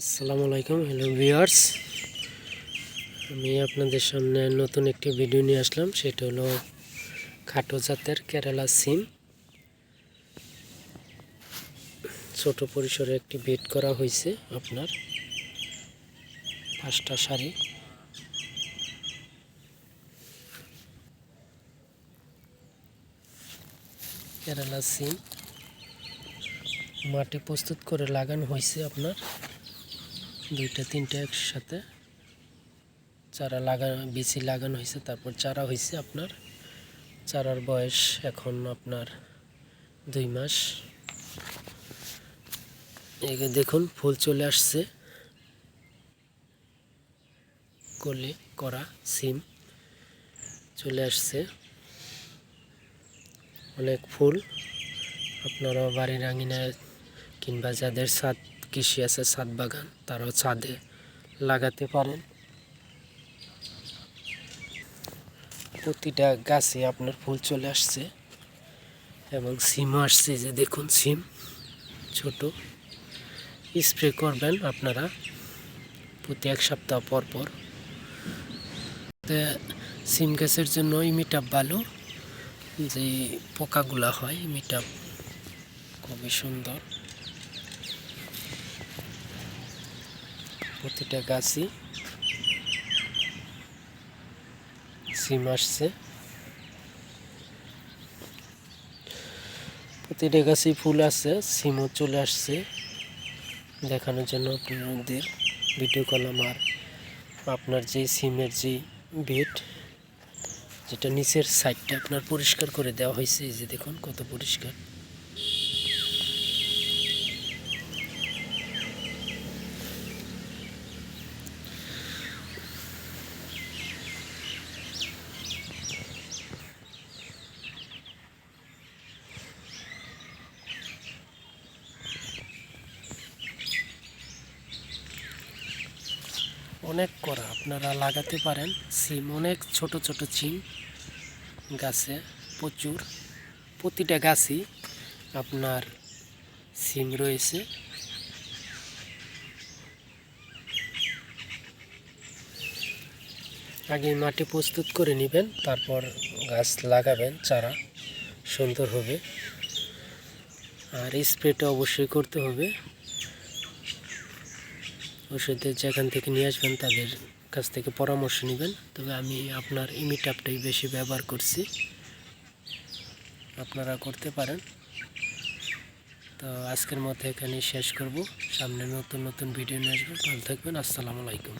আসসালামু আলাইকুম, hello viewers. আমি আপনাদের সামনে নতুন একটি ভিডিও নিয়ে আসলাম, সেটা হলো খাটো জাতের কেরালা সিম। ছোট পরিসরে একটি বেড করা হয়েছে আপনার, পাঁচটা শাড়ি। কেরালা সিম মাটি প্রস্তুত করে লাগানো হয়েছে আপনার। দুইটা, তিনটা একসাথে চারা লাগানো বিচি লাগানো হয়েছে, তারপর চারা হয়েছে আপনার। চারার বয়স এখন আপনার দুই মাস। এগে দেখুন, ফুল চলে আসছে। কলি করা সিম চলে আসছে। অনেক ফুল আপনারা বাড়ির আঙিনায় কিংবা যাদের ছাদ কৃষি আছে, ছাদ বাগান, তারাও ছাদে লাগাতে পারেন। প্রতিটা গাছে আপনার ফুল চলে আসছে এবং সিমও আসছে যে দেখুন সিম ছোট। স্প্রে করবেন আপনারা প্রতি এক সপ্তাহ পর পর। সিম গাছের জন্য ইমিটাপ ভালো, যে পোকাগুলা হয় ইমিটাপ খুবই সুন্দর। প্রতিটা গাছই সিম আসছে। প্রতিটা গাছই ফুল আছে, সিমও চলে আসছে। দেখানোর জন্য আপনাদের ভিডিও করলাম আর আপনার যে সিমের যে বেড যেটা নিচের সাইডটা আপনার পরিষ্কার করে দেওয়া হয়েছে, এই যে দেখুন কত পরিষ্কার। অনেক করা। আপনারা লাগাতে পারেন। সিম, অনেক ছোট ছোট সিম গাছে, প্রচুর। প্রতিটা গাছই আপনার সিম রয়েছে। আগে মাটি প্রস্তুত করে নেবেন, তারপর গাছ লাগাবেন, চারা সুন্দর হবে। আর স্প্রেটা অবশ্যই করতে হবে। ওষুধের যেখান থেকে নিয়ে আসবেন তাদের কাছ থেকে পরামর্শ নেবেন। তবে আমি আপনার ইমিটাপটাই বেশি ব্যবহার করছি। আপনারা করতে পারেন। তো আজকের মতো এখানে শেষ করব। সামনে নতুন নতুন ভিডিও নিয়ে আসবেন ভালো থাকবেন। আসসালামু আলাইকুম।